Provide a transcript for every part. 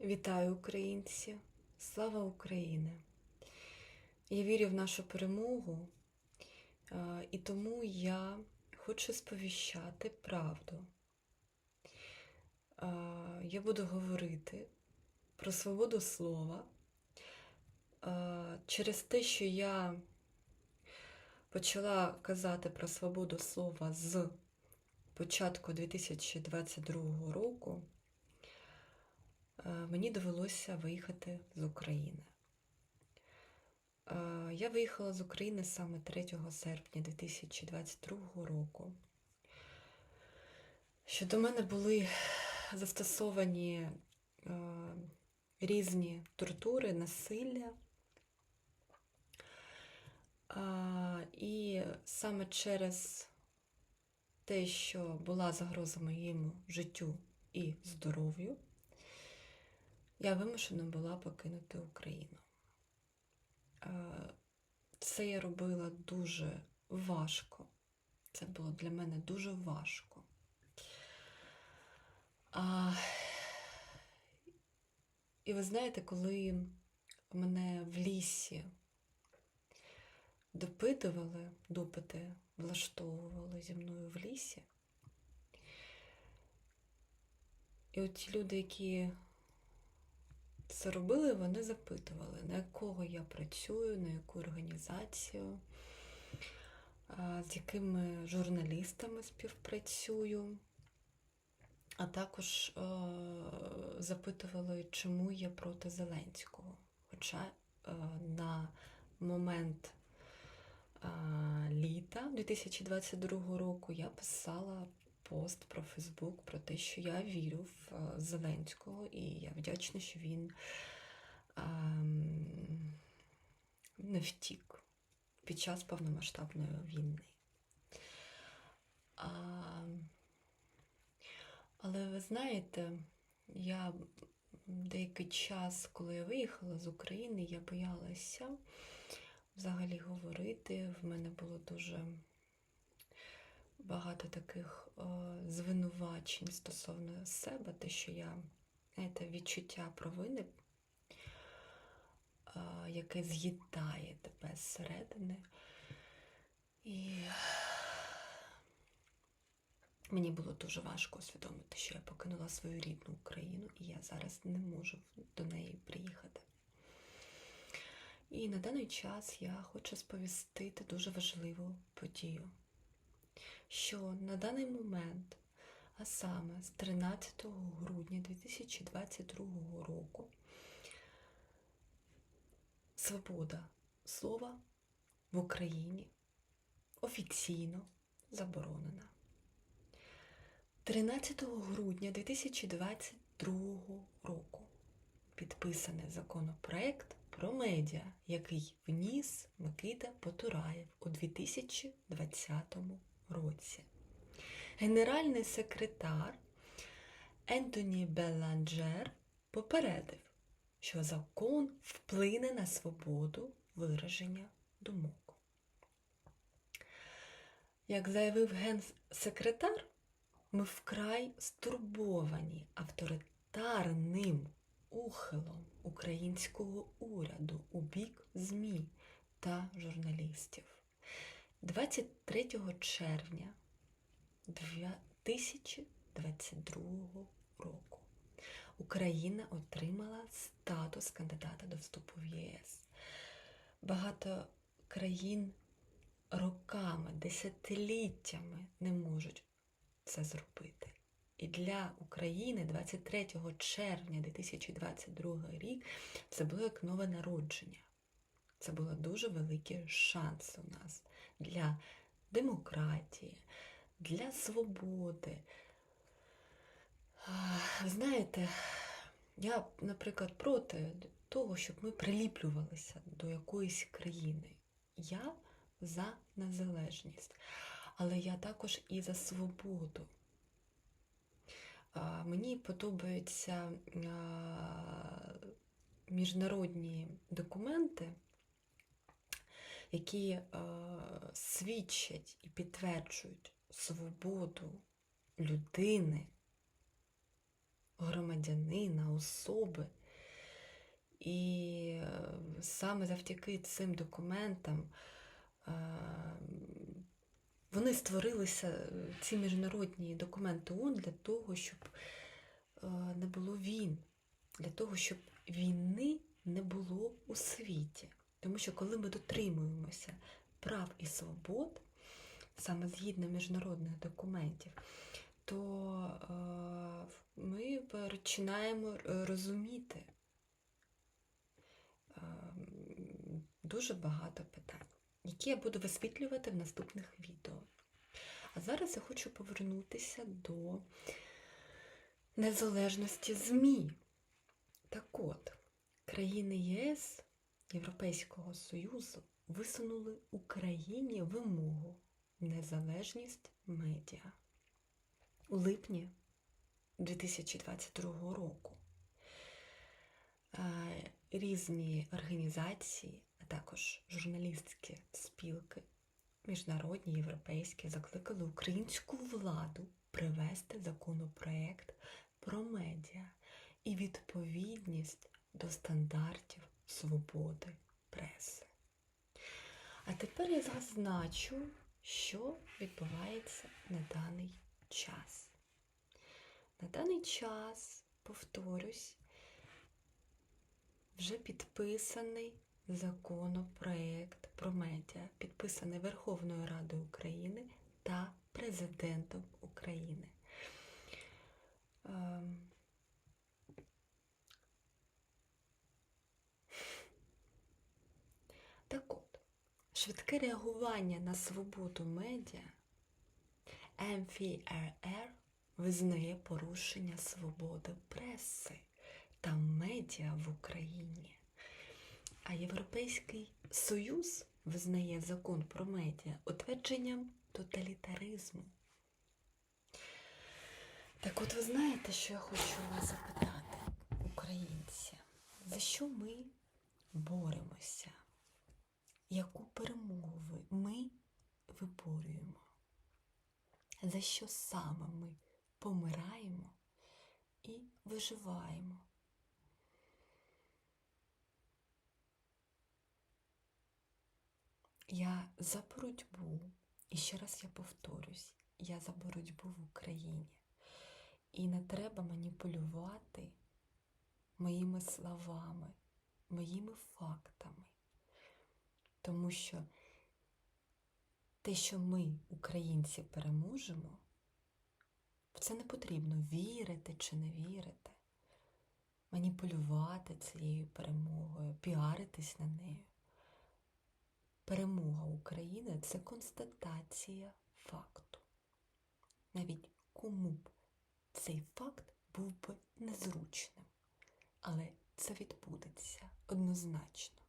Вітаю українці! Слава Україні! Я вірю в нашу перемогу, е, і тому я хочу сповіщати правду. Е, Я буду говорити про свободу слова Е, через те, що я почала казати про свободу слова з початку 2022 року. Е, мені довелося виїхати з України. Е, Я виїхала з України саме 3 серпня 2022 року. Що до мене були застосовані е, різні тортури, насилля. І саме через те, що була загроза моєму життю і здоров'ю, я вимушена була покинути Україну. Е, Це я робила дуже важко. Це було для мене дуже важко. А, І ви знаєте, коли мене в лісі допитували, допити влаштовували зі мною в лісі, і от ті люди, які це робили, вони запитували, на якого я працюю, на яку організацію, з якими журналістами співпрацюю. А також е, запитували, чому я проти Зеленського. Хоча е, на момент е, літа 2022 року я писала пост про Фейсбук про те, що я вірю в е, Зеленського, і я вдячна, що він ем, не втік під час повномасштабної війни. А, але ви знаєте, я деякий час, коли я виїхала з України, я боялася взагалі говорити. В мене було дуже багато таких е, звинувачень стосовно себе, те, що я знаєте, відчуття провини, е, яке з'їдає тебе зсередини. І мені було дуже важко усвідомити, що я покинула свою рідну Україну, і я зараз не можу до неї приїхати. І на даний час я хочу сповістити дуже важливу подію, що на даний момент, а саме з 13 грудня 2022 року, свобода слова в Україні офіційно заборонена. 13 грудня 2022 року підписаний законопроект про медіа, який вніс Микита Потураєв у 2020 році. Генеральний секретар Ентоні Беланджер попередив, що закон вплине на свободу вираження думок. Як заявив генсекретар, ми вкрай стурбовані авторитарним ухилом українського уряду у бік ЗМІ та журналістів. 23 червня 2022 року Україна отримала статус кандидата до вступу в ЄС. Багато країн роками, десятиліттями не можуть це зробити. І для України 23 червня 2022 рік це було як нове народження. Це був дуже великий шанс у нас для демократії, для свободи. Знаєте, я, наприклад, проти того, щоб ми приліплювалися до якоїсь країни. Я за незалежність, але я також і за свободу. Мені подобаються міжнародні документи, які свідчать і підтверджують свободу людини громадянина, особи. І е, саме завдяки цим документам е, вони створилися, е, ці міжнародні документи ООН для того, щоб е, не було війн, для того, щоб війни не було у світі. Тому що коли ми дотримуємося прав і свобод, саме згідно міжнародних документів, то е, ми починаємо е, розуміти е, дуже багато питань, які я буду висвітлювати в наступних відео. А зараз я хочу повернутися до незалежності ЗМІ. Так от, країни ЄС Європейського Союзу висунули Україні вимогу незалежність медіа у липні 2022 року. Е, Різні організації, а також журналістські спілки, міжнародні, європейські, закликали українську владу привести законопроект про медіа і відповідність до стандартів свободи преси. А тепер я зазначу, що відбувається на даний час. На даний час, повторюсь, вже підписаний законопроект про медіа, підписаний Верховною Радою України та Президентом України. Ем, Так от, швидке реагування на свободу медіа МФРР визнає порушення свободи преси та медіа в Україні. А Європейський Союз визнає закон про медіа утвердженням тоталітаризму. Так от ви знаєте, що я хочу вас запитати, українці, за що ми боремося? Яку перемогу ми виборюємо? За що саме ми помираємо і виживаємо? Я за боротьбу, і ще раз я повторюсь, я за боротьбу в Україні. І не треба маніпулювати моїми словами, моїми фактами. Тому що те, що ми, українці, переможемо, в це не потрібно вірити чи не вірити, маніпулювати цією перемогою, піаритись на нею. Перемога України це констатація факту. Навіть кому б цей факт був би незручним, але це відбудеться однозначно.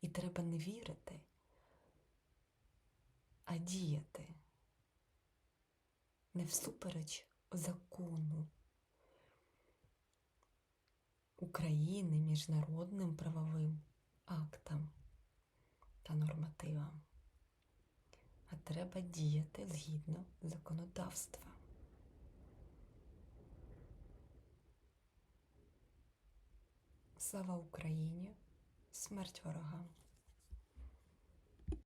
І треба не вірити, а діяти не всупереч закону України, міжнародним правовим актам та нормативам, а треба діяти згідно законодавства. Слава Україні! Смерть ворогам!